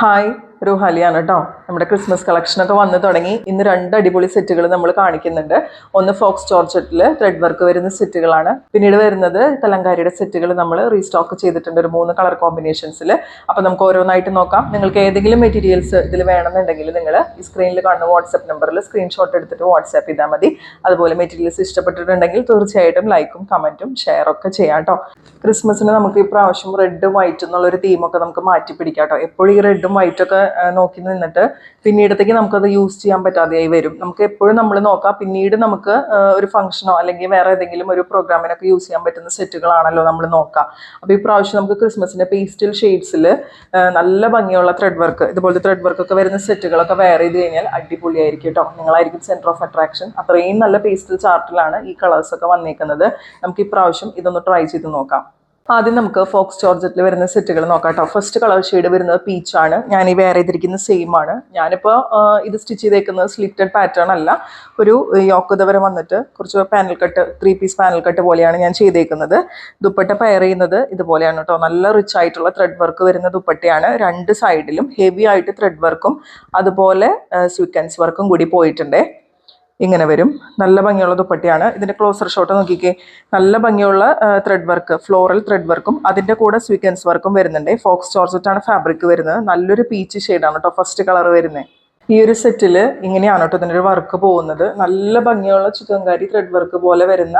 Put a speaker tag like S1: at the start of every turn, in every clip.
S1: Hi, റുഹാലിയാണ് കേട്ടോ. നമ്മുടെ Christmas കളക്ഷനൊക്കെ വന്നു തുടങ്ങി. ഇന്ന് രണ്ട് അടിപൊളി സെറ്റുകൾ നമ്മൾ കാണിക്കുന്നുണ്ട്. ഒന്ന് ഫോക്സ് ജോർജറ്റിൽ ത്രെഡ് വർക്ക് വരുന്ന സെറ്റുകളാണ്. പിന്നീട് വരുന്നത് തലങ്കാരിയുടെ സെറ്റുകൾ നമ്മൾ റീസ്റ്റോക്ക് ചെയ്തിട്ടുണ്ട് ഒരു മൂന്ന് കളർ കോമ്പിനേഷൻസിൽ അപ്പോൾ നമുക്ക് ഓരോന്നായിട്ട് നോക്കാം. നിങ്ങൾക്ക് ഏതെങ്കിലും മെറ്റീരിയൽസ് ഇതിൽ വേണമെന്നുണ്ടെങ്കിൽ നിങ്ങൾ ഈ സ്ക്രീനിൽ കാണുന്ന വാട്സപ്പ് നമ്പറിൽ സ്ക്രീൻഷോട്ട് എടുത്തിട്ട് വാട്സാപ്പ് ചെയ്താൽ മതി. അതുപോലെ മെറ്റീരിയൽസ് ഇഷ്ടപ്പെട്ടിട്ടുണ്ടെങ്കിൽ തീർച്ചയായിട്ടും ലൈക്കും കമന്റും ഷെയർ ഒക്കെ ചെയ്യാം കേട്ടോ. ക്രിസ്മസിന് നമുക്ക് ഈ പ്രാവശ്യം റെഡ് വൈറ്റ് എന്നുള്ളൊരു തീമൊക്കെ നമുക്ക് മാറ്റി പിടിക്കാം കേട്ടോ. എപ്പോഴും ഈ റെഡും വൈറ്റൊക്കെ നോക്കി നിന്നിട്ട് പിന്നീടത്തേക്ക് നമുക്കത് യൂസ് ചെയ്യാൻ പറ്റാതെയായി വരും. നമുക്ക് എപ്പോഴും നമ്മൾ നോക്കാം പിന്നീട് നമുക്ക് ഒരു ഫംഗ്ഷനോ അല്ലെങ്കിൽ വേറെ ഏതെങ്കിലും ഒരു പ്രോഗ്രാമിനൊക്കെ യൂസ് ചെയ്യാൻ പറ്റുന്ന സെറ്റുകളാണല്ലോ നമ്മൾ നോക്കാം. അപ്പോൾ ഈ പ്രാവശ്യം നമുക്ക് ക്രിസ്മസിന്റെ പേസ്റ്റൽ ഷെയ്ഡ്സിൽ നല്ല ഭംഗിയുള്ള ത്രെഡ് വർക്ക് ഇതുപോലത്തെ ത്രെഡ് വർക്ക് ഒക്കെ വരുന്ന സെറ്റുകളൊക്കെ വെയർ ചെയ്ത് കഴിഞ്ഞാൽ അടിപൊളിയായിരിക്കും കേട്ടോ. നിങ്ങളായിരിക്കും സെന്റർ ഓഫ് അട്രാക്ഷൻ അത്രയും നല്ല പേസ്റ്റൽ ചാർട്ടിലാണ് ഈ കളേഴ്സൊക്കെ വന്നേക്കുന്നത്. നമുക്ക് ഈ പ്രാവശ്യം ഇതൊന്ന് ട്രൈ ചെയ്ത് നോക്കാം. ആദ്യം നമുക്ക് ഫോക്സ് ജോർജറ്റിൽ വരുന്ന സെറ്റുകൾ നോക്കാം കേട്ടോ ഫസ്റ്റ് കളർ ഷെയ്ഡ് വരുന്നത് പീച്ച് ആണ്. ഞാൻ ഈ വേറെ ചെയ്തിരിക്കുന്ന സെയിം ആണ്. ഞാനിപ്പോൾ ഇത് സ്റ്റിച്ച് ചെയ്തേക്കുന്നത് സ്ലിറ്റഡ് പാറ്റേൺ അല്ല. ഒരു യോക്കത വരെ വന്നിട്ട് കുറച്ച് panel cut three piece panel cut പോലെയാണ് ഞാൻ ചെയ്തേക്കുന്നത്. ദുപ്പട്ട പെയർ ചെയ്യുന്നത് ഇതുപോലെയാണ് കേട്ടോ. നല്ല റിച്ച് ആയിട്ടുള്ള ത്രെഡ് വർക്ക് വരുന്ന ദുപ്പട്ടയാണ്. രണ്ട് സൈഡിലും ഹെവി ആയിട്ട് ത്രെഡ് വർക്കും അതുപോലെ സ്വീക്കൻസ് വർക്കും കൂടി പോയിട്ടുണ്ടേ. ഇങ്ങനെ വരും. നല്ല ഭംഗിയുള്ള ദുപ്പട്ടിയാണ്. ഇതിന്റെ ക്ലോസർ ഷോട്ട് നോക്കിക്കേ. നല്ല ഭംഗിയുള്ള ത്രെഡ് വർക്ക് ഫ്ലോറൽ ത്രെഡ് വർക്കും അതിന്റെ കൂടെ സ്വീക്കൻസ് വർക്കും വരുന്നുണ്ട്. ഫോക്സ് ചോർജറ്റാണ് ഫാബ്രിക് വരുന്നത്. നല്ലൊരു പീച്ച് ഷെയ്ഡാണ് കേട്ടോ ഫസ്റ്റ് കളർ വരുന്നത് ഈ ഒരു സെറ്റിൽ ഇങ്ങനെയാണ് കേട്ടോ ഇതിന്റെ ഒരു വർക്ക് പോകുന്നത്. നല്ല ഭംഗിയുള്ള ചിക്കൻകാരി ത്രെഡ് വർക്ക് പോലെ വരുന്ന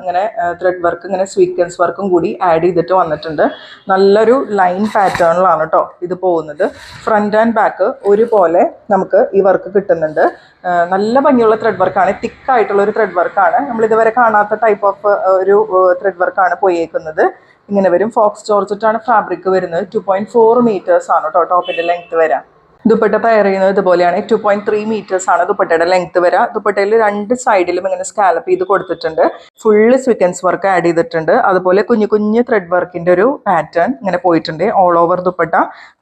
S1: ഇങ്ങനെ ത്രെഡ് വർക്ക് ഇങ്ങനെ സ്വീക്വൻസ് വർക്കും കൂടി ആഡ് ചെയ്തിട്ട് വന്നിട്ടുണ്ട്. നല്ലൊരു ലൈൻ പാറ്റേണിലാണ് കേട്ടോ ഇത് പോകുന്നത്. ഫ്രണ്ട് ആൻഡ് ബാക്ക് ഒരുപോലെ നമുക്ക് ഈ വർക്ക് കിട്ടുന്നുണ്ട്. നല്ല ഭംഗിയുള്ള ത്രെഡ് വർക്കാണ് തിക്കായിട്ടുള്ള ഒരു ത്രെഡ് വർക്കാണ് നമ്മൾ ഇതുവരെ കാണാത്ത ടൈപ്പ് ഓഫ് ഒരു ത്രെഡ് വർക്കാണ് പോയേക്കുന്നത്. ഇങ്ങനെ വരും. ഫോക്സ് ജോർജറ്റാണ് ഫാബ്രിക് വരുന്നത്. ടു പോയിന്റ് ഫോർ മീറ്റേഴ്സ് ആണ് കേട്ടോ ടോപ്പിന്റെ ലെങ്ത് വരാം ദുപ്പട്ട പെയർ ചെയ്യുന്നത് ഇതുപോലെയാണ് ടു പോയിന്റ് ത്രീ മീറ്റേഴ്സ് ആണ് ദുപ്പട്ടയുടെ ലെങ്ത് വരിക ദുപ്പട്ടയിൽ രണ്ട് സൈഡിലും ഇങ്ങനെ സ്കാലപ്പ് ചെയ്ത് കൊടുത്തിട്ടുണ്ട്. ഫുള്ള് സ്വീക്കൻസ് വർക്ക് ആഡ് ചെയ്തിട്ടുണ്ട്. അതുപോലെ കുഞ്ഞു കുഞ്ഞു ത്രെഡ് വർക്കിന്റെ ഒരു പാറ്റേൺ ഇങ്ങനെ പോയിട്ടുണ്ട്. All over dupatta.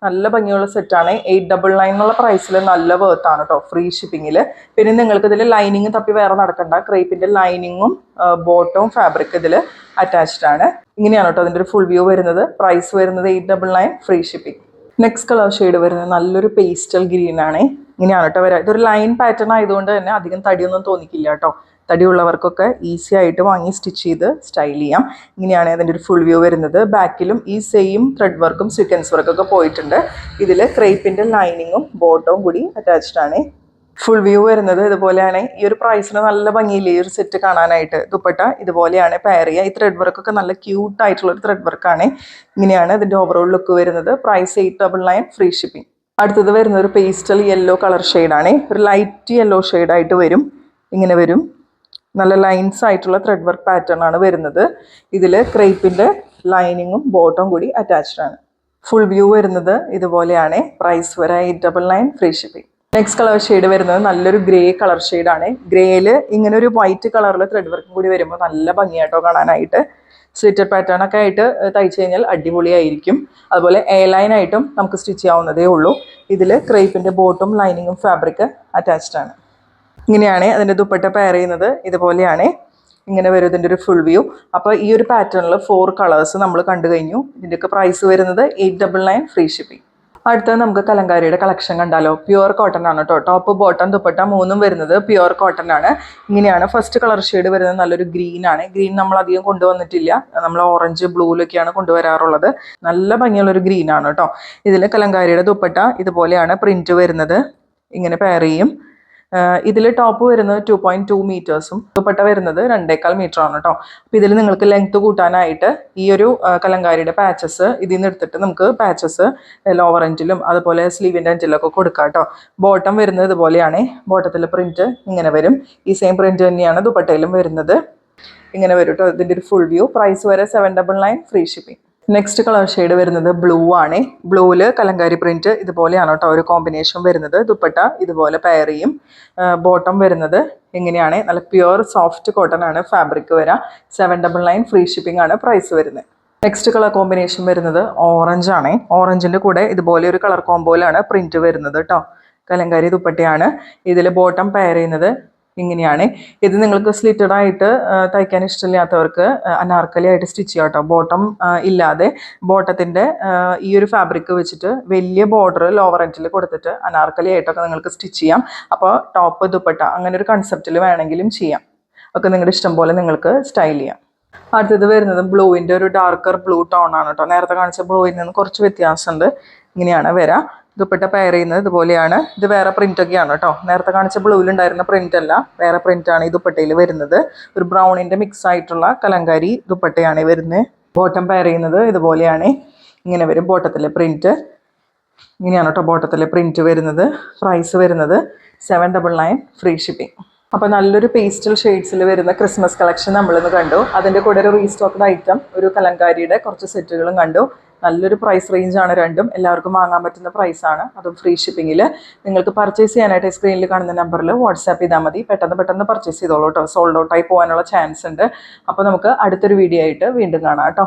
S1: നല്ല ഭംഗിയുള്ള സെറ്റാണ് എയ്റ്റ് ഡബിൾ നയൻ എന്നുള്ള പ്രൈസിൽ നല്ല വേർത്ത് ആണ് കേട്ടോ ഫ്രീ ഷിപ്പിങ്ങിൽ പിന്നെ നിങ്ങൾക്ക് ഇതിൽ ലൈനിങ് തപ്പി വേറെ നടക്കണ്ട. ക്രേപ്പിന്റെ ലൈനിങ്ങും ബോട്ടവും ഫാബ്രിക് ഇതിൽ അറ്റാച്ച്ഡ് ആണ്. ഇങ്ങനെയാണ് കേട്ടോ അതിന്റെ ഒരു ഫുൾ വ്യൂ വരുന്നത്. പ്രൈസ് വരുന്നത് eight double nine free shipping next colour shade വരുന്നത് നല്ലൊരു പേസ്റ്റൽ ഗ്രീൻ ആണ്. ഇങ്ങനെയാണ് കേട്ടോ വരാം. ഇതൊരു ലൈൻ പാറ്റേൺ ആയതുകൊണ്ട് തന്നെ അധികം തടിയൊന്നും തോന്നിക്കില്ല കേട്ടോ തടിയുള്ളവർക്കൊക്കെ ഈസി ആയിട്ട് വാങ്ങി സ്റ്റിച്ച് ചെയ്ത് സ്റ്റൈൽ ചെയ്യാം. ഇങ്ങനെയാണ് അതിന്റെ ഒരു ഫുൾ വ്യൂ വരുന്നത്. ബാക്കിലും ഈ സെയിം ത്രെഡ് വർക്കും സീക്വൻസ് വർക്കൊക്കെ പോയിട്ടുണ്ട്. ഇതിൽ ക്രേപ്പിന്റെ ലൈനിങ്ങും ബോട്ടവും കൂടി അറ്റാച്ച്ഡ് ആണ്. ഫുൾ വ്യൂ വരുന്നത് ഇതുപോലെയാണ്. ഈ ഒരു പ്രൈസിന് നല്ല ഭംഗിയില്ലേ? ഈ ഒരു സെറ്റ് കാണാനായിട്ട്. ദുപ്പട്ട ഇതുപോലെയാണ് പാരിയ ഈ ത്രെഡ് വർക്കൊക്കെ നല്ല ക്യൂട്ട് ആയിട്ടുള്ള ഒരു ത്രെഡ് വർക്കാണ് ഇങ്ങനെയാണ് ഇതിന്റെ ഓവറോൾ ലുക്ക് വരുന്നത്. Price eight double nine free shipping അടുത്തത് വരുന്ന ഒരു പേസ്റ്റൽ യെല്ലോ കളർ ആണ്. ഒരു ലൈറ്റ് യെല്ലോ ആയിട്ട് വരും. ഇങ്ങനെ വരും. നല്ല ലൈൻസ് ആയിട്ടുള്ള ത്രെഡ് വർക്ക് പാറ്റേൺ ആണ് വരുന്നത്. ഇതിൽ ക്രേപ്പിന്റെ ലൈനിങ്ങും ബോട്ടവും കൂടി അറ്റാച്ച്ഡ് ആണ്. ഫുൾ വ്യൂ വരുന്നത് ഇതുപോലെയാണ്. പ്രൈസ് വരെ eight double nine free shipping next colour shade വരുന്നത് നല്ലൊരു ഗ്രേ കളർ ആണ്. ഗ്രേയിൽ ഇങ്ങനെ ഒരു വൈറ്റ് കളറിൽ ത്രെഡ് വർക്കും കൂടി വരുമ്പോൾ നല്ല ഭംഗിയായിട്ടോ കാണാനായിട്ട്. സ്വിറ്റർ പാറ്റേൺ ഒക്കെ ആയിട്ട് തയ്ച്ചു കഴിഞ്ഞാൽ അടിപൊളിയായിരിക്കും. അതുപോലെ എ ലൈൻ ആയിട്ടും നമുക്ക് സ്റ്റിച്ച് ചെയ്യാവുന്നതേ ഉള്ളൂ. ഇതിൽ ക്രേപ്പിന്റെ ബോട്ടും ലൈനിങ്ങും ഫാബ്രിക് അറ്റാച്ച്ഡ് ആണ്. ഇങ്ങനെയാണ് അതിന്റെ ദുപ്പട്ട പെയർ ചെയ്യുന്നത്. ഇതുപോലെയാണ് ഇങ്ങനെ വരും ഇതിന്റെ ഒരു ഫുൾ വ്യൂ അപ്പോൾ ഈ ഒരു പാറ്റേണിൽ ഫോർ കളേഴ്സ് നമ്മൾ കണ്ടു കഴിഞ്ഞു. ഇതിന്റെയൊക്കെ പ്രൈസ് വരുന്നത് eight double nine free shipping അടുത്തത് നമുക്ക് കലങ്കാരിയുടെ കളക്ഷൻ കണ്ടാലോ? പ്യുവർ കോട്ടൺ ആണ് കേട്ടോ. ടോപ്പ് ബോട്ടം ദുപ്പട്ട മൂന്നും വരുന്നത് പ്യുവർ കോട്ടൺ ആണ്. ഇങ്ങനെയാണ് ഫസ്റ്റ് കളർ ഷെയ്ഡ് വരുന്നത്. നല്ലൊരു ഗ്രീൻ ആണ്. ഗ്രീൻ നമ്മൾ അധികം കൊണ്ടുവന്നിട്ടില്ല. നമ്മൾ ഓറഞ്ച് ബ്ലൂയിലൊക്കെയാണ് കൊണ്ടുവരാറുള്ളത്. നല്ല ഭംഗിയുള്ളൊരു ഗ്രീൻ ആണ് കേട്ടോ. ഇതിൽ കലങ്കാരിയുടെ ദുപ്പട്ട ഇതുപോലെയാണ് പ്രിന്റ് വരുന്നത്. ഇങ്ങനെ പെയർ ചെയ്യും. ഇതിൽ ടോപ്പ് വരുന്നത് ടു പോയിന്റ് ടു മീറ്റേഴ്സും ദുപ്പട്ട വരുന്നത് രണ്ടേക്കാൽ മീറ്റർ ആണ് കേട്ടോ അപ്പോൾ ഇതിൽ നിങ്ങൾക്ക് ലെങ്ത് കൂട്ടാനായിട്ട് ഈ ഒരു കലങ്കാരിയുടെ പാച്ചസ് ഇതിൽ നിന്ന് എടുത്തിട്ട് നമുക്ക് പാച്ചസ് ലോവർ എൻഡിലും അതുപോലെ സ്ലീവിന്റെ എൻഡിലൊക്കെ കൊടുക്കാം കേട്ടോ ബോട്ടം വരുന്നത് ഇതുപോലെയാണ്. ബോട്ടത്തിലെ പ്രിന്റ് ഇങ്ങനെ വരും. ഈ സെയിം പ്രിന്റ് തന്നെയാണ് ദുപ്പട്ടയിലും വരുന്നത്. ഇങ്ങനെ വരും കേട്ടോ ഇതിന്റെ ഒരു ഫുൾ വ്യൂ പ്രൈസ് വരെ seven double nine free shipping next colour shade വരുന്നത് ബ്ലൂ ആണ്. ബ്ലൂവിൽ കലങ്കാരി പ്രിന്റ് ഇതുപോലെയാണ് കേട്ടോ ഒരു കോമ്പിനേഷൻ വരുന്നത്. ദുപ്പട്ട ഇതുപോലെ പയറിയും ബോട്ടം വരുന്നത് എങ്ങനെയാണ് നല്ല പ്യുവർ സോഫ്റ്റ് കോട്ടൺ ആണ് ഫാബ്രിക് വരാം. Seven double nine free shipping ആണ് പ്രൈസ് വരുന്നത്. നെക്സ്റ്റ് കളർ കോമ്പിനേഷൻ വരുന്നത് ഓറഞ്ച് ആണ്. ഓറഞ്ചിന്റെ കൂടെ ഇതുപോലെ ഒരു കളർ കോമ്പോയിലാണ് പ്രിന്റ് വരുന്നത് കേട്ടോ. കലങ്കാരി ദുപ്പട്ടയാണ്. ഇതിൽ ബോട്ടം പയർ ചെയ്യുന്നത് ഇങ്ങനെയാണ്. ഇത് നിങ്ങൾക്ക് സ്ലിറ്റഡ് ആയിട്ട് തയ്ക്കാൻ ഇഷ്ടമില്ലാത്തവർക്ക് അനാർക്കലി ആയിട്ട് സ്റ്റിച്ച് ചെയ്യാം കേട്ടോ. ബോട്ടം ഇല്ലാതെ ബോട്ടത്തിന്റെ ഈ ഒരു ഫാബ്രിക് വെച്ചിട്ട് വലിയ ബോർഡർ ലോവർ എൻഡിൽ കൊടുത്തിട്ട് അനാർക്കലി ആയിട്ടൊക്കെ നിങ്ങൾക്ക് സ്റ്റിച്ച് ചെയ്യാം. അപ്പോൾ ടോപ്പ് ദുപ്പട്ട അങ്ങനെ ഒരു കൺസെപ്റ്റിൽ വേണമെങ്കിലും ചെയ്യാം. ഒക്കെ നിങ്ങളുടെ ഇഷ്ടം പോലെ നിങ്ങൾക്ക് സ്റ്റൈൽ ചെയ്യാം. അടുത്തത് വരുന്നത് ബ്ലൂവിന്റെ ഒരു ഡാർക്കർ ബ്ലൂ ടോൺ ആണ് കേട്ടോ. നേരത്തെ കാണിച്ച ബ്ലൂവിൽ നിന്ന് കുറച്ച് വ്യത്യാസമുണ്ട്. ഇങ്ങനെയാണ് വരാം. ദുപ്പട്ട പെയർ ചെയ്യുന്നത് ഇതുപോലെയാണ്. ഇത് വേറെ പ്രിന്റ് ഒക്കെയാണ് കേട്ടോ. നേരത്തെ കാണിച്ച ബ്ലൂവിൽ ഉണ്ടായിരുന്ന പ്രിന്റ് അല്ല. വേറെ പ്രിന്റ് ആണ് ഈ ദുപ്പട്ടയിൽ വരുന്നത്. ഒരു ബ്രൗണിന്റെ മിക്സ് ആയിട്ടുള്ള കലങ്കാരി ദുപ്പട്ടയാണ് വരുന്നത്. ബോട്ടം പെയർ ചെയ്യുന്നത് ഇതുപോലെയാണ്. ഇങ്ങനെ വരും ബോട്ടത്തിലെ പ്രിന്റ് ഇങ്ങനെയാണ് കേട്ടോ ബോട്ടത്തിലെ പ്രിന്റ് വരുന്നത്. പ്രൈസ് വരുന്നത് seven double nine free shipping അപ്പോൾ നല്ലൊരു പേസ്റ്റൽ ഷെയ്ഡ്സിൽ വരുന്ന ക്രിസ്മസ് കളക്ഷൻ നമ്മളിന്ന് കണ്ടു. അതിന്റെ കൂടെ ഒരു റീസ്റ്റോക്ക്ഡ് ഐറ്റം ഒരു കലങ്കാരിയുടെ കുറച്ച് സെറ്റുകളും കണ്ടു. നല്ലൊരു പ്രൈസ് റേഞ്ചാണ് രണ്ടും. എല്ലാവർക്കും വാങ്ങാൻ പറ്റുന്ന പ്രൈസ് ആണ്. അതും ഫ്രീ ഷിപ്പിങ്ങിൽ നിങ്ങൾക്ക് പർച്ചേസ് ചെയ്യാനായിട്ട് സ്ക്രീനിൽ കാണുന്ന നമ്പറിൽ വാട്സാപ്പ് ചെയ്താൽ മതി. പെട്ടെന്ന് പെട്ടെന്ന് പർച്ചേസ് ചെയ്തോളൂ കേട്ടോ സോൾഡ് ഔട്ടായി പോകാനുള്ള ചാൻസ് ഉണ്ട്. അപ്പോൾ നമുക്ക് അടുത്തൊരു വീഡിയോ ആയിട്ട് വീണ്ടും കാണാം കേട്ടോ